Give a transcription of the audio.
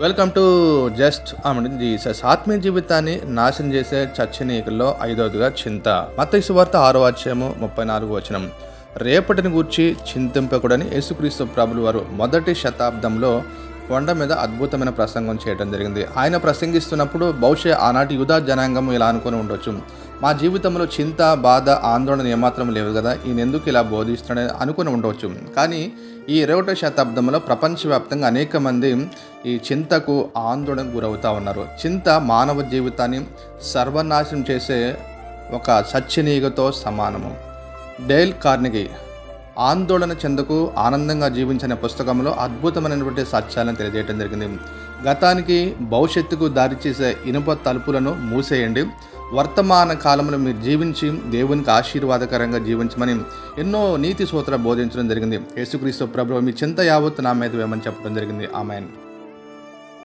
Welcome to just Jesus ఆత్మీయ జీవితాన్ని నాశనం చేసే చచ్చనీకుల్లో ఐదవదిగా చింత. మత్తయి వార్త ఆరో అధ్యాయము ముప్పై నాలుగు వచనం. రేపటిని గూర్చి చింతింపకూడని యేసుక్రీస్తు ప్రభులు వారు మొదటి శతాబ్దంలో కొండ మీద అద్భుతమైన ప్రసంగం చేయడం జరిగింది. ఆయన ప్రసంగిస్తున్నప్పుడు బహుశా ఆనాటి యుధ జనాంగం ఇలా అనుకుని ఉండొచ్చు. మా జీవితంలో చింత బాధ ఆందోళన ఏమాత్రం లేవు కదా. ఈయన ఎందుకు ఇలా బోధిస్తున్నాడని అనుకుని ఉండవచ్చు. కానీ ఈ ఇరవటో శతాబ్దంలో ప్రపంచవ్యాప్తంగా అనేక మంది ఈ చింతకు ఆందోళనకు గురవుతూ ఉన్నారు. చింత మానవ జీవితాన్ని సర్వనాశనం చేసే ఒక సత్యనీగతో సమానము. డేల్ కార్నిగి ఆందోళన చెందకు ఆనందంగా జీవించనే పుస్తకంలో అద్భుతమైనటువంటి సత్యాలను తెలియజేయడం జరిగింది. గతానికి భవిష్యత్తుకు దారిచేసే ఇనుప తలుపులను మూసేయండి. వర్తమాన కాలంలో మీరు జీవించి దేవునికి ఆశీర్వాదకరంగా జీవించమని ఎన్నో నీతి సూత్ర బోధించడం జరిగింది. యేసుక్రీస్తు ప్రభు మీ చింత యావత్తు నా మీద వేమని చెప్పడం జరిగింది. ఆమెన్.